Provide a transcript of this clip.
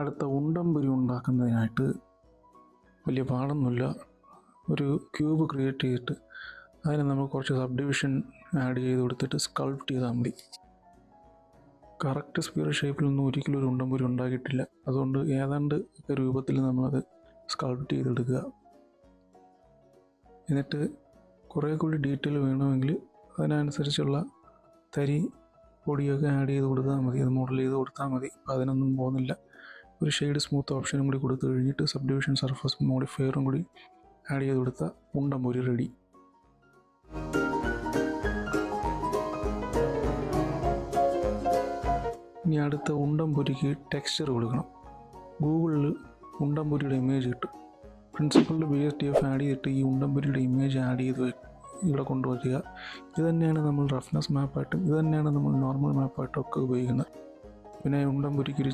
അടുത്ത ഉണ്ടംപുരി ഉണ്ടാക്കുന്നതിനായിട്ട് വലിയ പാടൊന്നുമില്ല. ഒരു ക്യൂബ് ക്രിയേറ്റ് ചെയ്തിട്ട് അതിന് നമ്മൾ കുറച്ച് സബ് ഡിവിഷൻ ആഡ് ചെയ്ത് കൊടുത്തിട്ട് സ്കൾപ്റ്റ് ചെയ്താൽ മതി. കറക്റ്റ് സ്ക്വയർ ഷേപ്പിലൊന്നും ഒരിക്കലും ഒരു ഉണ്ടംപുരി ഉണ്ടാക്കിയിട്ടില്ല. അതുകൊണ്ട് ഏതാണ്ട് ഒക്കെ രൂപത്തിൽ നമ്മളത് സ്കൾപ്റ്റ് ചെയ്തെടുക്കുക. എന്നിട്ട് കുറേ കൂടി ഡീറ്റെയിൽ വേണമെങ്കിൽ അതിനനുസരിച്ചുള്ള തരി പൊടിയൊക്കെ ആഡ് ചെയ്ത് കൊടുത്താൽ മതി. അത് മോഡൽ ചെയ്ത് കൊടുത്താൽ മതി. അപ്പോൾ അതിനൊന്നും പോകുന്നില്ല. ഒരു ഷെയ്ഡ് സ്മൂത്ത് ഓപ്ഷനും കൂടി കൊടുത്തു കഴിഞ്ഞിട്ട് സബ് ഡിവിഷൻ സർഫസ് മോഡിഫയറും കൂടി ആഡ് ചെയ്ത് കൊടുത്ത ഉണ്ടംപൊരി റെഡി ഇനി അടുത്ത ഉണ്ടംപൊരിക്ക് ടെക്സ്ചർ കൊടുക്കണം. ഗൂഗിളിൽ ഉണ്ടംപൊരിയുടെ ഇമേജ് കിട്ടും. പ്രിൻസിപ്പളിൽ B S D F add ചെയ്തിട്ട് ഈ ഉണ്ടംപൊരിയുടെ ഇമേജ് ആഡ് ചെയ്ത് ഇവിടെ കൊണ്ടുവരിക. ഇത് തന്നെയാണ് നമ്മൾ റഫ്നെസ് മാപ്പായിട്ടും ഇത് തന്നെയാണ് നമ്മൾ നോർമൽ മാപ്പായിട്ടും ഒക്കെ ഉപയോഗിക്കുന്നത്. പിന്നെ ഉണ്ടംപൊരിക്ക് ഒരു